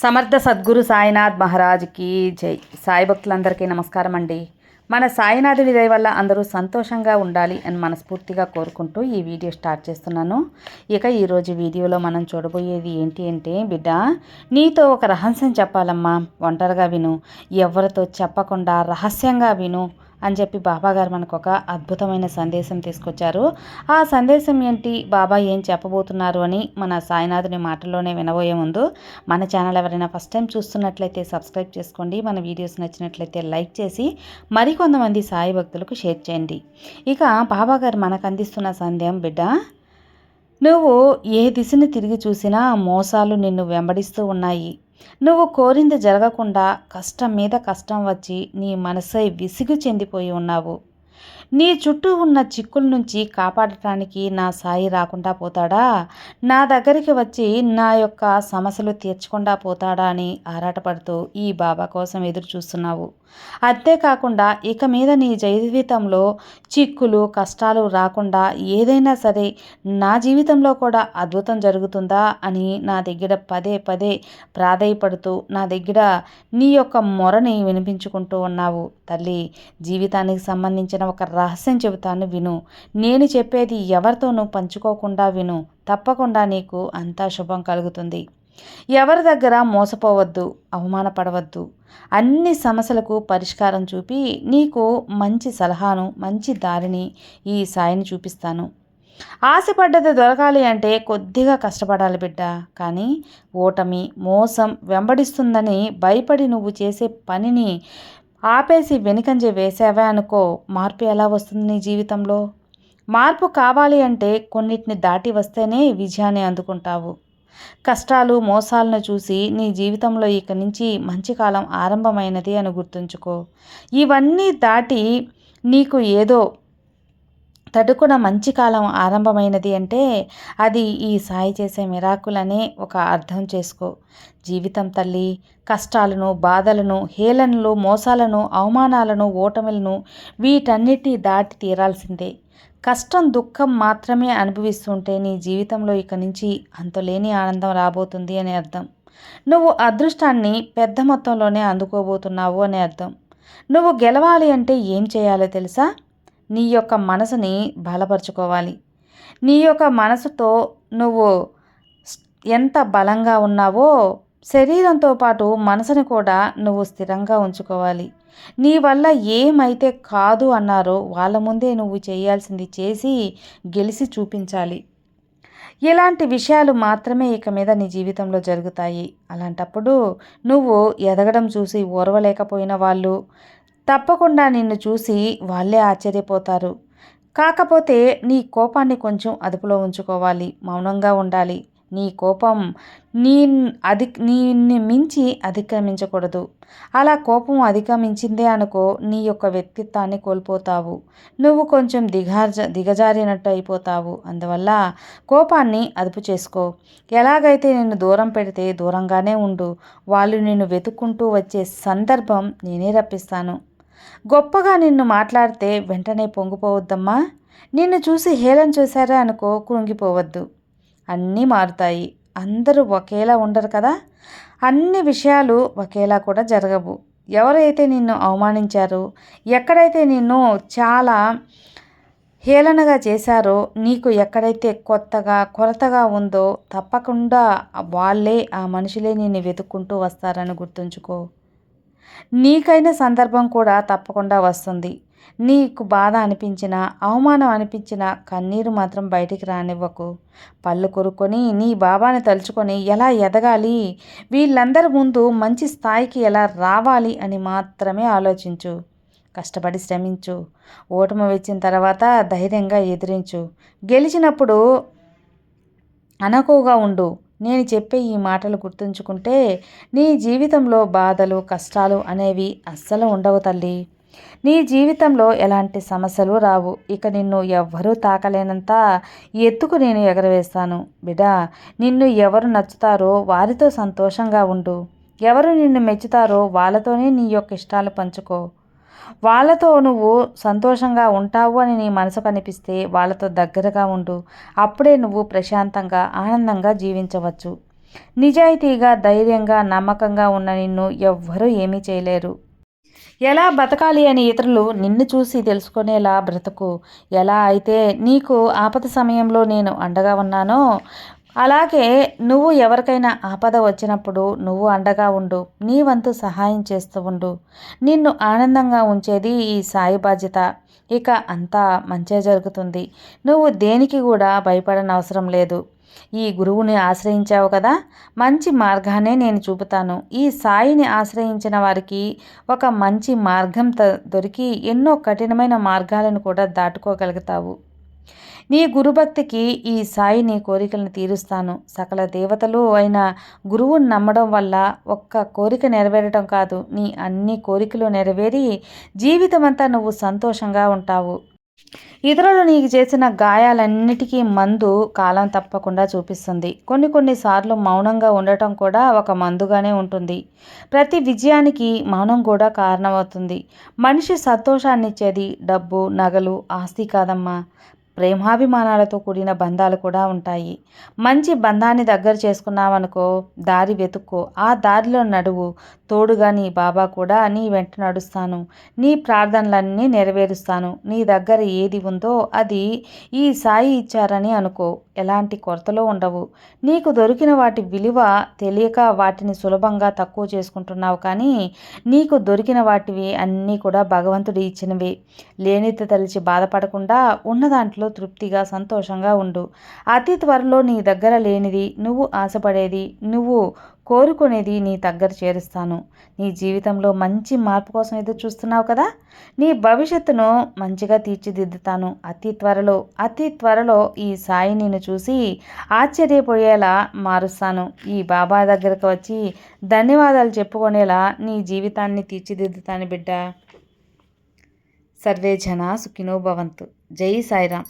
సమర్థ సద్గురు సాయినాథ్ మహారాజ్కి జై. సాయి భక్తులందరికీ నమస్కారం అండి. మన సాయినాథ్ దయ వల్ల అందరూ సంతోషంగా ఉండాలి అని మనస్ఫూర్తిగా కోరుకుంటూ ఈ వీడియో స్టార్ట్ చేస్తున్నాను. ఇక ఈరోజు వీడియోలో మనం చూడబోయేది ఏంటి అంటే బిడ్డ నీతో ఒక రహస్యం చెప్పాలమ్మా. ఒంటరిగా విను. ఎవరితో చెప్పకుండా రహస్యంగా విను. అని చెప్పి బాబాగారు మనకు ఒక అద్భుతమైన సందేశం తీసుకొచ్చారు. ఆ సందేశం ఏంటి? బాబా ఏం చెప్పబోతున్నారు అని మన సాయినాథుని మాటల్లోనే వినబోయే ముందు మన ఛానల్ ఎవరైనా ఫస్ట్ టైం చూస్తున్నట్లయితే సబ్స్క్రైబ్ చేసుకోండి. మన వీడియోస్ నచ్చినట్లయితే లైక్ చేసి మరికొంతమంది సాయి భక్తులకు షేర్ చేయండి. ఇక బాబాగారు మనకు అందిస్తున్న సందేహం బిడ్డ నువ్వు ఏ దిశని తిరిగి చూసినా మోసాలు నిన్ను వెంబడిస్తూ ఉన్నాయి. నువ్వు కోరింది జరగకుండా కష్టం మీద కష్టం వచ్చి నీ మనసై విసిగు చెందిపోయి ఉన్నావు. నీ చుట్టూ ఉన్న చిక్కుల నుంచి కాపాడటానికి నా సాయి రాకుండా పోతాడా? నా దగ్గరికి వచ్చి నా యొక్క సమస్యలు తీర్చకుండా పోతాడా అని ఆరాటపడుతూ ఈ బాబా కోసం ఎదురు చూస్తున్నావు అంతేకాకుండా ఇక మీద నీ జీవితంలో చిక్కులు కష్టాలు రాకుండా ఏదైనా సరే నా జీవితంలో కూడా అద్భుతం జరుగుతుందా అని నా దగ్గర పదే పదే ప్రాధాయపడుతూ నా దగ్గర నీ యొక్క మొరని వినిపించుకుంటూ ఉన్నావు. తల్లి జీవితానికి సంబంధించిన ఒక రహస్యం చెబుతాను విను. నేను చెప్పేది ఎవరితోనూ పంచుకోకుండా విను. తప్పకుండా నీకు అంతా శుభం కలుగుతుంది. ఎవరి దగ్గర మోసపోవద్దు అవమానపడవద్దు. అన్ని సమస్యలకు పరిష్కారం చూపి నీకు మంచి సలహాను మంచి దారిని ఈ సాయిని చూపిస్తాను. ఆశపడ్డది దొరకాలి అంటే కొద్దిగా కష్టపడాలి బిడ్డ. కానీ ఓటమి మోసం వెంబడిస్తుందని భయపడి నువ్వు చేసే పనిని ఆపేసి వెనుకంజ వేసావే అనుకో మార్పు ఎలా వస్తుంది నీ జీవితంలో? మార్పు కావాలి అంటే కొన్నిటిని దాటి వస్తేనే విజయాన్ని అందుకుంటావు. కష్టాలు మోసాలను చూసి నీ జీవితంలో ఇక నుంచి మంచి కాలం ఆరంభమైనది అని గుర్తుంచుకో. ఇవన్నీ దాటి నీకు ఏదో తడుకున మంచి కాలం ఆరంభమైనది అంటే అది ఈ సాయి చేసే మిరాకులనే ఒక అర్థం చేసుకో. జీవితం తల్లి కష్టాలను బాధలను హేళనలు మోసాలను అవమానాలను ఓటమిలను వీటన్నిటి దాటి తీరాల్సిందే. కష్టం దుఃఖం మాత్రమే అనుభవిస్తుంటే నీ జీవితంలో ఇక నుంచి అంతలేని ఆనందం రాబోతుంది అని అర్థం. నువ్వు అదృష్టాన్ని పెద్ద మొత్తంలోనే అందుకోబోతున్నావు అని అర్థం. నువ్వు గెలవాలి అంటే ఏం చేయాలో తెలుసా? నీ యొక్క మనసుని బలపరుచుకోవాలి. నీ యొక్క మనసుతో నువ్వు ఎంత బలంగా ఉన్నావో శరీరంతో పాటు మనసుని కూడా నువ్వు స్థిరంగా ఉంచుకోవాలి. నీ వల్ల ఏమైతే కాదు అన్నారో వాళ్ళ ముందే నువ్వు చేయాల్సింది చేసి గెలిచి చూపించాలి. ఇలాంటి విషయాలు మాత్రమే ఇక మీద నీ జీవితంలో జరుగుతాయి. అలాంటప్పుడు నువ్వు ఎదగడం చూసి ఓర్వలేకపోయిన వాళ్ళు తప్పకుండా నిన్ను చూసి వాళ్ళే ఆశ్చర్యపోతారు. కాకపోతే నీ కోపాన్ని కొంచెం అదుపులో ఉంచుకోవాలి. మౌనంగా ఉండాలి. నీ కోపం నీ అధి నిన్ను మించి అధిక్రమించకూడదు. అలా కోపం అధిగమించిందే అనుకో నీ యొక్క వ్యక్తిత్వాన్ని కోల్పోతావు. నువ్వు కొంచెం దిగార్జ దిగజారినట్టు అయిపోతావు. అందువల్ల కోపాన్ని అదుపు చేసుకో. ఎలాగైతే నిన్ను దూరం పెడితే దూరంగానే ఉండు. వాళ్ళు నిన్ను వెతుక్కుంటూ వచ్చే సందర్భం నేనే రప్పిస్తాను. గొప్పగా నిన్ను మాట్లాడితే వెంటనే పొంగిపోవద్దమ్మా. నిన్ను చూసి హేళన చూశారా అనుకో కృంగిపోవద్దు. అన్నీ మారుతాయి. అందరూ ఒకేలా ఉండరు కదా. అన్ని విషయాలు ఒకేలా కూడా జరగవు. ఎవరైతే నిన్ను అవమానించారో ఎక్కడైతే నిన్ను చాలా హేళనగా చేశారో నీకు ఎక్కడైతే కొత్తగా కొరతగా ఉందో తప్పకుండా వాళ్ళే ఆ మనుషులే నిన్ను వెతుక్కుంటూ వస్తారని గుర్తుంచుకో. నీకైన సందర్భం కూడా తప్పకుండా వస్తుంది. నీకు బాధ అనిపించిన అవమానం అనిపించినా కన్నీరు మాత్రం బయటికి రానివ్వకు. పళ్ళు కొరుక్కొని నీ బాబాని తలుచుకొని ఎలా ఎదగాలి? వీళ్ళందరి ముందు మంచి స్థాయికి ఎలా రావాలి అని మాత్రమే ఆలోచించు. కష్టపడి శ్రమించు. ఓటమి వచ్చిన తర్వాత ధైర్యంగా ఎదిరించు. గెలిచినప్పుడు అనకువగా ఉండు. నేను చెప్పే ఈ మాటలు గుర్తుంచుకుంటే నీ జీవితంలో బాధలు కష్టాలు అనేవి అస్సలు ఉండవు తల్లి. నీ జీవితంలో ఎలాంటి సమస్యలు రావు. ఇక నిన్ను ఎవ్వరూ తాకలేనంత ఎత్తుకు నేను ఎగరవేస్తాను. బిడా నిన్ను ఎవరు నచ్చుతారో వారితో సంతోషంగా ఉండు. ఎవరు నిన్ను మెచ్చుతారో వాళ్ళతోనే నీ యొక్క ఇష్టాలు పంచుకో. వాళ్ళతో నువ్వు సంతోషంగా ఉంటావు అని నీ మనసు కనిపిస్తే వాళ్ళతో దగ్గరగా ఉండు. అప్పుడే నువ్వు ప్రశాంతంగా ఆనందంగా జీవించవచ్చు. నిజాయితీగా ధైర్యంగా నమ్మకంగా ఉన్న నిన్ను ఎవ్వరూ ఏమీ చేయలేరు. ఎలా బ్రతకాలి అని ఇతరులు నిన్ను చూసి తెలుసుకునేలా బ్రతుకు. ఎలా అయితే నీకు ఆపద సమయంలో నేను అండగా ఉన్నానో అలాగే నువ్వు ఎవరికైనా ఆపద వచ్చినప్పుడు నువ్వు అండగా ఉండు నీ వంతు సహాయం చేస్తూ ఉండు. నిన్ను ఆనందంగా ఉంచేది ఈ సాయి బాధ్యత. ఇక అంతా మంచే జరుగుతుంది. నువ్వు దేనికి కూడా భయపడనవసరం లేదు. ఈ గురువుని ఆశ్రయించావు కదా? మంచి మార్గానే నేను చూపుతాను. ఈ సాయిని ఆశ్రయించిన వారికి ఒక మంచి మార్గం దొరికి ఎన్నో కఠినమైన మార్గాలను కూడా దాటుకోగలుగుతావు. నీ గురుభక్తికి ఈ సాయి నీ కోరికలను తీరుస్తాను. సకల దేవతలు అయిన గురువుని నమ్మడం వల్ల ఒక్క కోరిక నెరవేరడం కాదు. నీ అన్ని కోరికలు నెరవేరి జీవితమంతా నువ్వు సంతోషంగా ఉంటావు. ఇతరులు నీకు చేసిన గాయాలన్నిటికీ మందు కాలం తప్పకుండా చూపిస్తుంది. కొన్ని కొన్నిసార్లు మౌనంగా ఉండటం కూడా ఒక మందుగానే ఉంటుంది. ప్రతి విజయానికి మౌనం కూడా కారణమవుతుంది. మనిషి సంతోషాన్నిచ్చేది డబ్బు నగలు ఆస్తి కాదమ్మా. ప్రేమాభిమానాలతో కూడిన బంధాలు కూడా ఉంటాయి. మంచి బంధాన్ని దగ్గర చేసుకున్నావనుకో దారి వెతుక్కో. ఆ దారిలో నడువు తోడుగా నీ బాబా కూడా నీ వెంట నడుస్తాను. నీ ప్రార్థనలన్నీ నెరవేరుస్తాను. నీ దగ్గర ఏది ఉందో అది ఈ సాయి ఇచ్చారని అనుకో. ఎలాంటి కొరతలో ఉండవు. నీకు దొరికిన వాటి విలువ తెలియక వాటిని సులభంగా తక్కువ చేసుకుంటున్నావు కానీ నీకు దొరికిన వాటివి అన్నీ కూడా భగవంతుడు ఇచ్చినవి. లేనిత తలిచి బాధపడకుండా ఉన్న దాంట్లో తృప్తిగా సంతోషంగా ఉండు. అతి త్వరలో నీ దగ్గర లేనిది నువ్వు ఆశపడేది నువ్వు కోరుకునేది నీ దగ్గర చేరుస్తాను. నీ జీవితంలో మంచి మార్పు కోసం ఎదురు చూస్తున్నావు కదా? నీ భవిష్యత్తును మంచిగా తీర్చిదిద్దుతాను. అతి త్వరలో అతి త్వరలో ఈ సాయి నిన్ను చూసి ఆశ్చర్యపోయేలా మారుస్తాను. ఈ బాబా దగ్గరకు వచ్చి ధన్యవాదాలు చెప్పుకునేలా నీ జీవితాన్ని తీర్చిదిద్దుతాను బిడ్డ. సర్వే జన సుఖినో భవంతు. జై సాయిరామ్